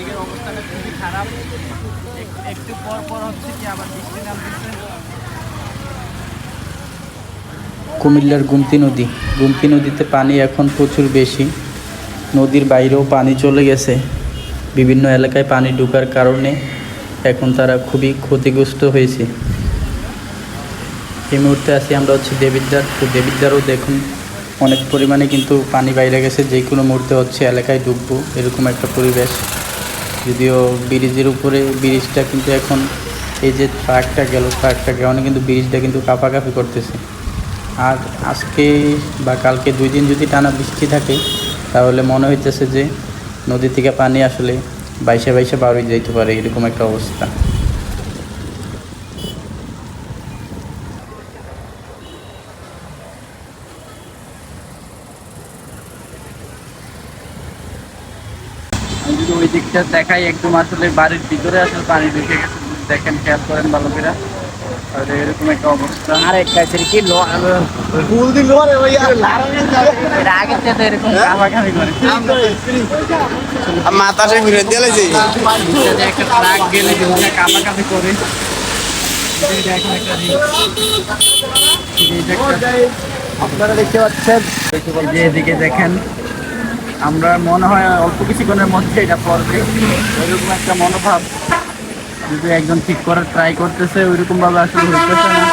অবস্থাটা খুবই খারাপ। একটু পর পর হচ্ছে কি আবার বৃষ্টি নামতেছে। কুমিল্লার গুমতি নদী। গুমতি নদীতে পানি এখন প্রচুর বেশি। নদীর বাইরেও পানি চলে গেছে। বিভিন্ন এলাকায় পানি ঢোকার কারণে এখন তারা খুবই ক্ষতিগ্রস্ত হয়েছে। এই মুহূর্তে আছি আমরা হচ্ছে দেবিদ্বার। তো দেবিদ্বারও দেখুন, অনেক পরিমাণে কিন্তু পানি বাইরে গেছে। যে কোনো মুহূর্তে হচ্ছে এলাকায় ডুববো, এরকম একটা পরিবেশ। যদিও ব্রিজের উপরে ব্রিজটা কিন্তু এখন এই যে ট্রাকটা গেল, ট্রাকটা কারণে কিন্তু ব্রিজটা কিন্তু কাঁপাকাঁপি করতেছে। আর আজকে বা কালকে দুই দিন যদি টানা বৃষ্টি থাকে, তাহলে মনে হইতেছে যে নদী থেকে পানি আসলে বাইশে বাইশে বার হয়ে যাইতে পারে, এরকম একটা অবস্থা। ওই দিকটা দেখাই একদম আসলে বাড়ির ভিতরে আসলে পানি ঢুকে গেছে। দেখেন খেয়াল করেন ভালো করে। আর এরকম একটা অবস্থা। আর একটা ছিল কি ফুল দিন ওই আর তো এরকম কামাকামি করে। মাথা ঘুরে দিয়েছে নিচে যে একটা ট্রাক গেলে যে কামাকামি করে। আপনারা দেখতে পাচ্ছেন। এদিকে দেখেন আমরা মনে হয় অল্প কিছুক্ষণের মধ্যে এটা পড়বে ওইরকম একটা মনোভাব যদি একজন ঠিক করার ট্রাই করতেছে, ওইরকমভাবে আসলে হইতেছে না।